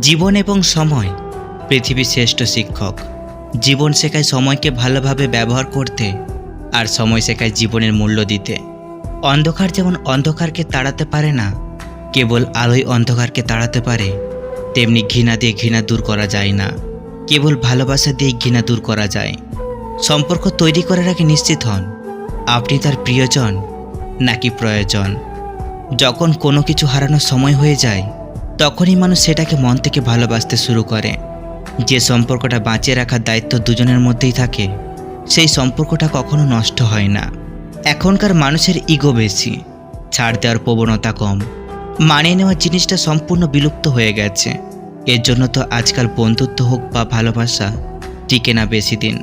জীবন এবং সময়, পৃথিবীর শ্রেষ্ঠ শিক্ষক। জীবন শেখায় সময়কে ভালোভাবে ব্যবহার করতে আর সময় শেখায় জীবনের মূল্য দিতে। অন্ধকার যেমন অন্ধকারকে তাড়াতে পারে না, কেবল আলোয় অন্ধকারকে তাড়াতে পারে, তেমনি ঘৃণা দিয়ে ঘৃণা দূর করা যায় না, কেবল ভালোবাসা দিয়ে ঘৃণা দূর করা যায়। সম্পর্ক তৈরি করার আগে নিশ্চিত হন, আপনি তার প্রিয়জন নাকি প্রয়োজন। যখন কোনো কিছু হারানোর সময় হয়ে যায় তখনই মানুষ সেটাকে মন থেকে ভালোবাসতে শুরু করে। যে সম্পর্কটা বাঁচিয়ে রাখার দায়িত্ব দুজনের মধ্যেই থাকে, সেই সম্পর্কটা কখনো নষ্ট হয় না। এখনকার মানুষের ইগো বেশি, ছাড় দেওয়ার প্রবণতা কম, মানিয়ে নেওয়ার জিনিসটা সম্পূর্ণ বিলুপ্ত হয়ে গেছে। এর জন্য তো আজকাল বন্ধুত্ব হোক বা ভালোবাসা, টিকে না বেশি দিন।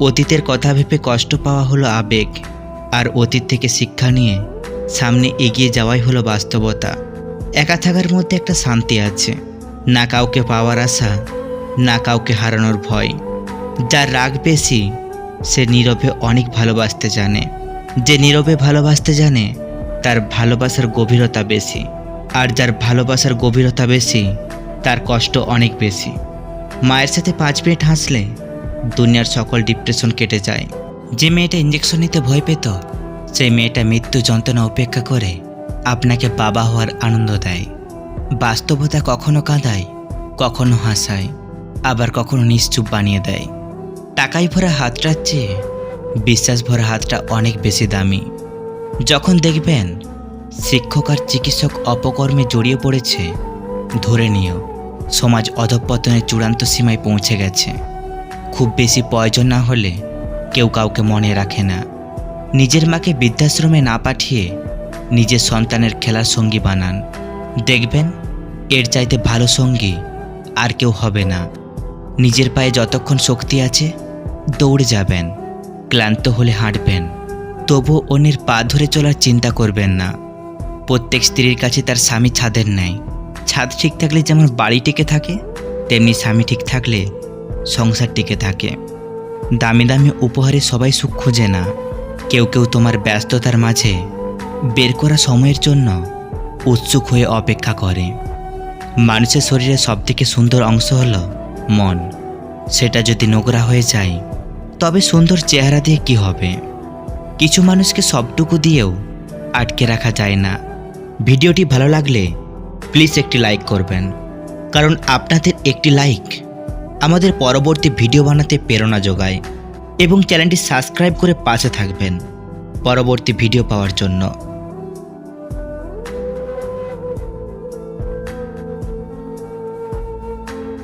অতীতের কথা ভেবে কষ্ট পাওয়া হলো আবেগ, আর অতীত থেকে শিক্ষা নিয়ে সামনে এগিয়ে যাওয়াই হলো বাস্তবতা। একা থাকার মধ্যে একটা শান্তি আছে। না কাউকে পাওয়ার আশা, না কাউকে হারানোর ভয়। যার রাগ বেশি, সে নীরবে অনেক ভালোবাসতে জানে। যে নীরবে ভালোবাসতে জানে, তার ভালোবাসার গভীরতা বেশি। আর যার ভালোবাসার গভীরতা বেশি, তার কষ্ট অনেক বেশি। মায়ের সাথে পাঁচ মিনিট হাসলে, দুনিয়ার সকল ডিপ্রেশন কেটে যায়। যে মেয়েটা ইঞ্জেকশন নিতে ভয় পেত, সেই মেয়েটা মৃত্যু যন্ত্রণা উপেক্ষা করে আপনাকে বাবা হওয়ার আনন্দ দেয়। বাস্তবতা কখনো কাঁদায়, কখনো হাসায়, আবার কখনো নিশ্চুপ বানিয়ে দেয়। টাকায় ভরা হাতটার চেয়ে, বিশ্বাস ভরা হাতটা অনেক বেশি দামি। যখন দেখবেন শিক্ষক আর চিকিৎসক অপকর্মে জড়িয়ে পড়েছে, ধরে নিও, সমাজ অধঃপতনের চূড়ান্ত সীমায় পৌঁছে গেছে। খুব বেশি প্রয়োজন না হলে কেউ কাউকে মনে রাখে না। নিজের মাকে বৃদ্ধাশ্রমে না পাঠিয়ে নিজের সন্তানের খেলার সঙ্গী বানান। দেখবেন, এর চাইতে ভালো সঙ্গী আর কেউ হবে না। নিজের পায়ে যতক্ষণ শক্তি আছে, দৌড়ে যাবেন, ক্লান্ত হলে হাঁটবেন। তবু অন্যের পা ধরে চলার চিন্তা করবেন না। প্রত্যেক স্ত্রীর কাছে তার স্বামী ছাদের নেয় ছাদ ঠিক থাকলে যেমন বাড়ি টিকে থাকে, তেমনি স্বামী ঠিক থাকলে সংসার টিকে থাকে। দামি দামি উপহারে সবাই সুখ খোঁজে না। কেউ কেউ তোমার ব্যস্ততার মাঝে বের করা সময়ের জন্য উৎসুক হয়ে অপেক্ষা করে। মানুষের শরীরের সবথেকে সুন্দর অংশ হলো মন। সেটা যদি নোংরা হয়ে যায়, তবে সুন্দর চেহারা দিয়ে কি হবে? কিছু মানুষকে সবটুকু দিয়েও আটকে রাখা যায় না। ভিডিওটি ভালো লাগলে প্লিজ একটি লাইক করবেন। কারণ আপনাদের একটি লাইক আমাদের পরবর্তী ভিডিও বানাতে প্রেরণা যোগায় এবং চ্যানেলটি সাবস্ক্রাইব করে পাশে থাকবেন। পরবর্তী ভিডিও পাওয়ার জন্য।